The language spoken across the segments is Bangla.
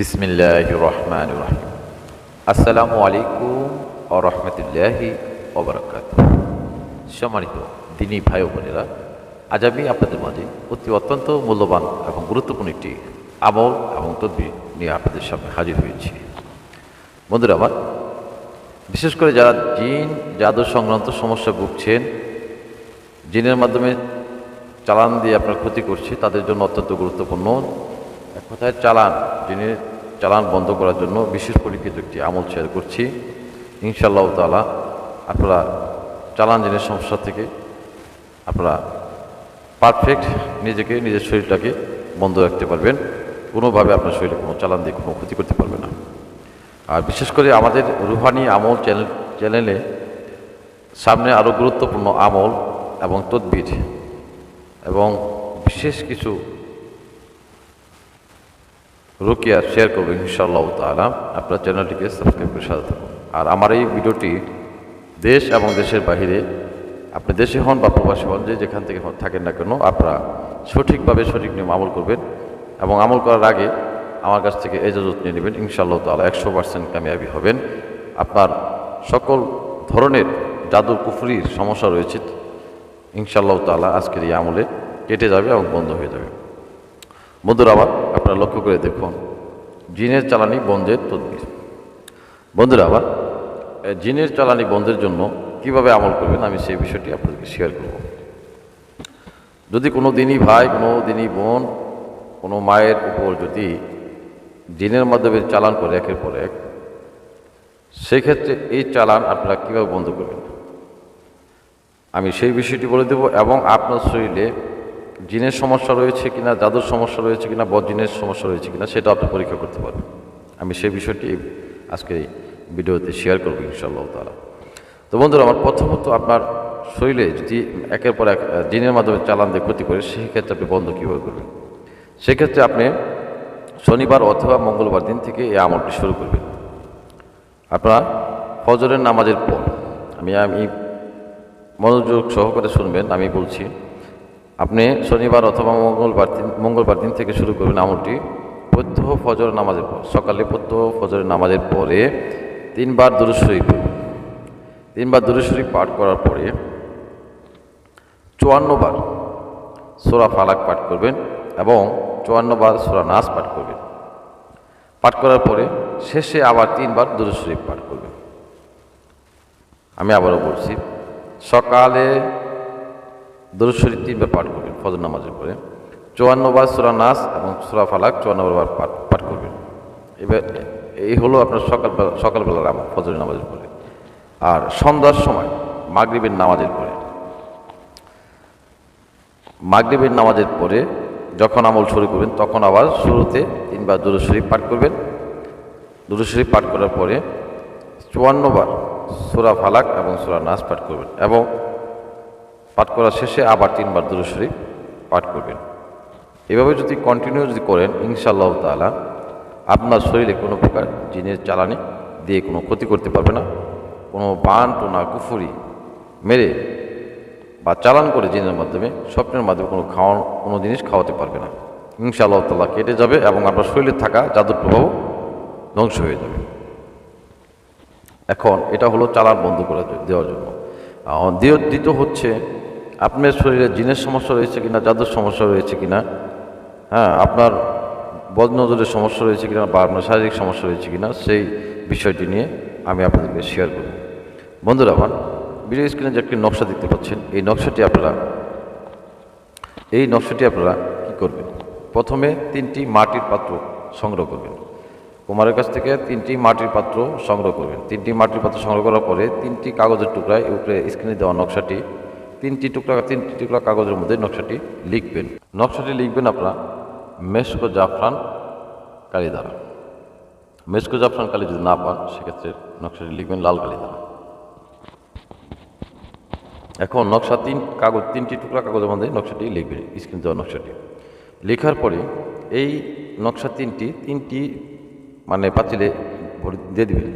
বিসমিল্লাহ রহমান রহিম আসসালামু আলাইকুম ও রহমতুল্লাহি ওবরাকাত সম্মানিত দিনী ভাই বোনেরা, আজ আমি আপনাদের মাঝে অতি অত্যন্ত মূল্যবান এবং গুরুত্বপূর্ণ একটি আমল এবং তদ্বির নিয়ে আপনাদের সামনে হাজির হয়েছি। বন্ধুরা আমার, বিশেষ করে যারা জিন, জাদু সংক্রান্ত সমস্যা ভুগছেন, জিনের মাধ্যমে চালান দিয়ে আপনার ক্ষতি করছে, তাদের জন্য অত্যন্ত গুরুত্বপূর্ণ এক কথায় চালান, যিনি চালান বন্ধ করার জন্য বিশেষ পরীক্ষিত একটি আমল শেয়ার করছি। ইনশাআল্লাহ তালা আপনারা চালান জিনের সমস্যা থেকে আপনারা পারফেক্ট নিজেকে, নিজের শরীরটাকে বন্ধ রাখতে পারবেন। কোনোভাবে আপনার শরীরে কোনো চালান দিয়ে কোনো ক্ষতি করতে পারবে না। আর বিশেষ করে আমাদের রুহানি আমল চ্যানেল, চ্যানেলে সামনে আরও গুরুত্বপূর্ণ আমল এবং তদ্বির এবং বিশেষ কিছু রুকিয়া শেয়ার করবেন ইনশাআল্লাহ তালা আপনার চ্যানেলটিকে সাবস্ক্রাইব করে সাথে থাকুন। আর আমার এই ভিডিওটি দেশ এবং দেশের বাহিরে, আপনি দেশে হন বা প্রবাসী হন, যে যেখান থেকে থাকেন না কেন, আপনারা সঠিকভাবে সঠিক নিয়ম আমল করবেন এবং আমল করার আগে আমার কাছ থেকে এজাজত নিয়ে নেবেন। ইনশাআল্লাহ তালা একশো পার্সেন্ট কামিয়াবি হবেন। আপনার সকল ধরনের জাদু কুফরির সমস্যা রয়েছে, ইনশাআল্লাহ তালা আজকের এই আমলে কেটে যাবে এবং বন্ধ হয়ে যাবে। বন্ধুরা আবার আপনারা লক্ষ্য করে দেখুন, জিনের চালানি বন্ধের তদবির। বন্ধুরা, আবার জিনের চালানি বন্ধের জন্য কীভাবে আমল করবেন আমি সেই বিষয়টি আপনাদেরকে শেয়ার করব। যদি কোনো দিনই ভাই, কোনো দিনই বোন, কোনো মায়ের উপর যদি জিনের মাধ্যমে চালান করে একের পর এক, সেক্ষেত্রে এই চালান আপনারা কীভাবে বন্ধ করবেন? আমি সেই বিষয়টি বলে দেব এবং আপনার শরীরে জিনের সমস্যা রয়েছে কিনা, জাদুর সমস্যা রয়েছে কিনা, বজ্জিনের সমস্যা রয়েছে কিনা, সেটা আপনি পরীক্ষা করতে পারবেন আমি সেই বিষয়টি আজকে ভিডিওতে শেয়ার করব ইনশাআল্লাহ তালা তো বন্ধুরা, আমার প্রথমত আপনার শরীরে যদি একের পর এক জিনের মাধ্যমে চালান দিয়ে ক্ষতি করে সেই ক্ষেত্রে আপনি বন্ধ কীভাবে করবেন? সেক্ষেত্রে আপনি শনিবার অথবা মঙ্গলবার দিন থেকে এই আমলটি শুরু করবেন। আপনারা ফজরের নামাজের পর, আমি আমি মনোযোগ সহকারে শুনবেন, আমি বলছি আপনি শনিবার অথবা মঙ্গলবার দিন মঙ্গলবার দিন থেকে শুরু করবেন আমলটি। প্রত্যহ ফজর নামাজের পর সকালে প্রত্যহ ফজরের নামাজের পরে তিনবার দুরুশরী তিনবার দুরুশরী পাঠ করার পরে চুয়ান্নবার সোরা ফালাক পাঠ করবেন এবং চুয়ান্নবার সোরা নাচ পাঠ করবেন। পাঠ করার পরে শেষে আবার তিনবার দুরুশরীফ পাঠ করবেন। আমি আবারও বলছি, সকালে দুরুশরীফ তিনবার পাঠ করবেন, ফজর নামাজের পরে। চুয়ান্নবার সুরা নাস এবং সুরা ফালাক চুয়ান্নবার পাঠ পাঠ করবেন। এবার এই হলো আপনার সকালবেলা, সকালবেলার আমল, ফজর নামাজের পরে। আর সন্ধ্যার সময় মাগরিবের নামাজের পরে। মাগরিবের নামাজের পরে যখন আমল শুরু করবেন, তখন আবার শুরুতে তিনবার দুরুশরীফ পাঠ করবেন। দুরুশরীফ পাঠ করার পরে চুয়ান্নবার সুরা ফালাক এবং সুরা নাস পাঠ করবেন এবং পাঠ করার শেষে আবার তিনবার দুরুশরীফ পাঠ করবেন। এভাবে যদি কন্টিনিউ যদি করেন, ইনশাআল্লাহ তালা আপনার শরীরে কোনো প্রকার জিনের জ্বালানি দিয়ে কোনো ক্ষতি করতে পারবে না। কোনো বান, টোনা, কুফুরি মেরে বা চালান করে জিনের মাধ্যমে, স্বপ্নের মাধ্যমে কোনো খাওয়ানো, কোনো জিনিস খাওয়াতে পারবে না। ইনশাআল্লাহ তাল্লাহ কেটে যাবে এবং আপনার শরীরে থাকা জাদুর প্রভাব ধ্বংস হয়ে যাবে। এখন এটা হলো চালান বন্ধ করে দেওয়ার জন্য। দ্বিতীয় হচ্ছে আপনার শরীরে জিনের সমস্যা রয়েছে কিনা, জাদুর সমস্যা রয়েছে কিনা হ্যাঁ আপনার বদনজরের সমস্যা রয়েছে কিনা, বা আপনার শারীরিক সমস্যা রয়েছে কিনা, সেই বিষয়টি নিয়ে আমি আপনাদেরকে শেয়ার করব। বন্ধুরা আমার ভিডিও স্ক্রিনে যে একটি নকশা দেখতে পাচ্ছেন, এই নকশাটি আপনারা, এই নকশাটি আপনারা কি করবেন? প্রথমে তিনটি মাটির পাত্র সংগ্রহ করবেন। কুমারের কাছ থেকে তিনটি মাটির পাত্র সংগ্রহ করবেন। তিনটি মাটির পাত্র সংগ্রহ করার পরে তিনটি কাগজের টুকরায় উপরে স্ক্রিনে দেওয়া নকশাটি তিনটি টুকরা তিনটি টুকরা কাগজের মধ্যে নকশাটি লিখবেন। নকশাটি লিখবেন আপনারা মেসকো জাফরান কালি দ্বারা মেসকো জাফরান কালি যদি না পান, সেক্ষেত্রে নকশাটি লিখবেন লাল কালি দ্বারা এখন নকশা তিন কাগজ, তিনটি টুকরা কাগজের মধ্যে নকশাটি লিখবেন, স্ক্রিন দেওয়া নকশাটি। লেখার পরে এই নকশা তিনটি তিনটি মানে পাতিলে ভরে দিয়ে দিবেন।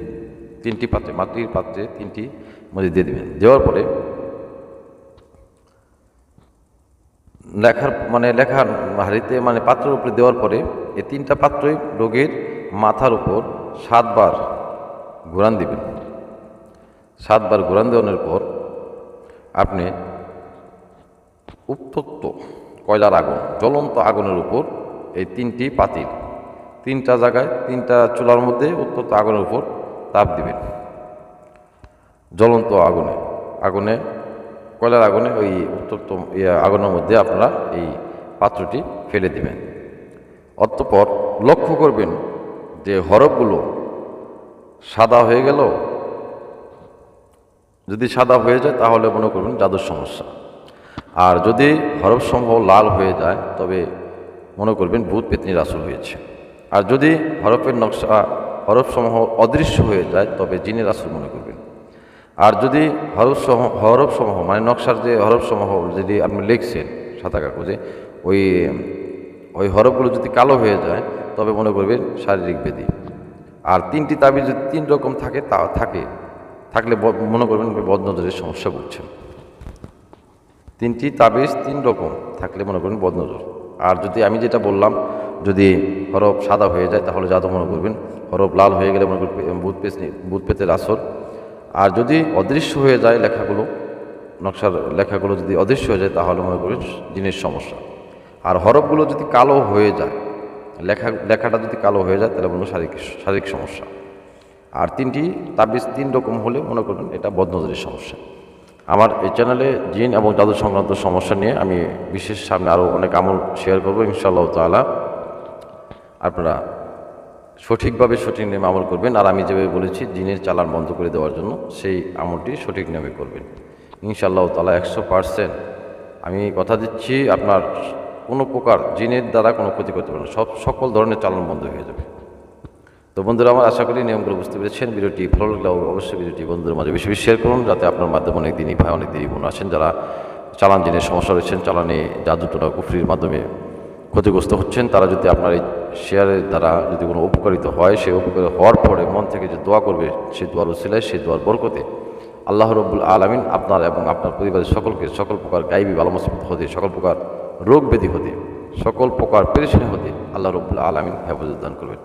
তিনটি পাত্রে, মাটির পাত্রে তিনটি মধ্যে দিয়ে দিবেন। দেওয়ার পরে লেখার মানে লেখার হাড়িতে মানে পাত্রের উপরে দেওয়ার পরে এই তিনটা পাত্রই রোগীর মাথার উপর সাতবার ঘোরান দিবেন। সাতবার ঘোরান দেওয়ানোর পর আপনি উত্তপ্ত কয়লার আগুন, জ্বলন্ত আগুনের উপর এই তিনটি পাতিল, তিনটা জায়গায়, তিনটা চুলার মধ্যে উত্তপ্ত আগুনের উপর তাপ দিবেন। জ্বলন্ত আগুনে আগুনে কয়লার আগুনে ওই উত্তপ্ত ইয়ে আগুনের মধ্যে আপনারা এই পাত্রটি ফেলে দিবেন। অতঃপর লক্ষ্য করবেন যে হরফগুলো সাদা হয়ে গেল। যদি সাদা হয়ে যায় তাহলে মনে করবেন জাদুর সমস্যা। আর যদি হরফসমূহ লাল হয়ে যায়, তবে মনে করবেন ভূত পেতনির আসল হয়েছে। আর যদি হরফের নকশা হরফসমূহ অদৃশ্য হয়ে যায়, তবে জিনের আসল মনে করবেন। যদি হরফসমূহ হরফসমূহ মানে নকশার যে হরফসমূহ যদি আপনি লিখছেন সাদা কাগজে ওই ওই হরফগুলো যদি কালো হয়ে যায়, তবে মনে করবেন শারীরিক ব্যাধি। আর তিনটি তাবিজ যদি তিন রকম থাকে, তা থাকে, থাকলে মনে করবেন বদনজরের সমস্যা ভুগছেন। তিনটি তাবিজ তিন রকম থাকলে মনে করবেন বদনজর। আর যদি আমি যেটা বললাম, যদি হরফ সাদা হয়ে যায়, তাহলে জাদু মনে করবেন হরফ লাল হয়ে গেলে মনে করবেন বুধ পেস বুধ পেতের আসর। আর যদি অদৃশ্য হয়ে যায় লেখাগুলো, নকশার লেখাগুলো যদি অদৃশ্য হয়ে যায়, তাহলে মনে করবেন জিনের সমস্যা। আর হরফগুলো যদি কালো হয়ে যায়, লেখা, লেখাটা যদি কালো হয়ে যায়, তাহলে মনে শারীরিক শারীরিক সমস্যা। আর তিনটি তাবিজ তিন রকম হলে মনে করবেন এটা বদনজরের সমস্যা। আমার এই চ্যানেলে জিন এবং জাদু সংক্রান্ত সমস্যা নিয়ে আমি বিশেষ সামনে আরও অনেক আমল শেয়ার করব, ইনশাআল্লাহ তাআলা। আপনারা সঠিকভাবে সঠিক নিয়মে আমল করবেন। আর আমি যেভাবে বলেছি, জিনের চালান বন্ধ করে দেওয়ার জন্য সেই আমলটি সঠিক নিয়মে করবেন। ইনশাআল্লাহ তালা একশো পারসেন্ট আমি কথা দিচ্ছি, আপনার কোনো প্রকার জিনের দ্বারা কোনো ক্ষতি করতে পারবে না। সব, সকল ধরনের চালান বন্ধ হয়ে যাবে। তো বন্ধুরা, আমার আশা করি নিয়মগুলো বুঝতে পেরেছেন। ভিডিওটি ভালো লাগলে অবশ্যই ভিডিওটি বন্ধুদের মাঝে বেশি বেশি শেয়ার করুন, যাতে আপনার মাধ্যমে অনেক দিনই ভাই, অনেক দিনই বোন আছেন যারা চালান জিনের সমস্যা রয়েছেন, চালানে জাদুটোনা কুফরির মাধ্যমে ক্ষতিগ্রস্ত হচ্ছেন, তারা যদি আপনার এই শেয়ারের দ্বারা যদি কোনো উপকারিত হয়, সেই উপকার হওয়ার পরে মন থেকে যে দোয়া করবে, সেই দোয়ার উসিলায়, সেই দোয়ার বরকতে আল্লাহ রব্বুল আলমিন আপনার এবং আপনার পরিবারের সকলকে সকল প্রকার গাইবি বালামসিবত হতে, সকল প্রকার রোগ ব্যাধি হতে, সকল প্রকার পেরেশানি হতে আল্লাহ রব্বুল আলমিন হেফাজত দান করবেন।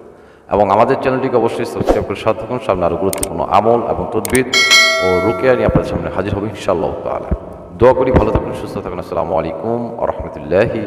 এবং আমাদের চ্যানেলটিকে অবশ্যই সাবস্ক্রাইব করে সাথে থাকুন, সামনে আরও গুরুত্বপূর্ণ আমল এবং তদবির ও রুকেয়া নিয়ে আপনাদের সামনে হাজির হবে ইনশাআল্লাহ তালা দোয়া করি, ভালো থাকুন, সুস্থ থাকুন। আসসালামু আলাইকুম আ রহমতুল্লাহি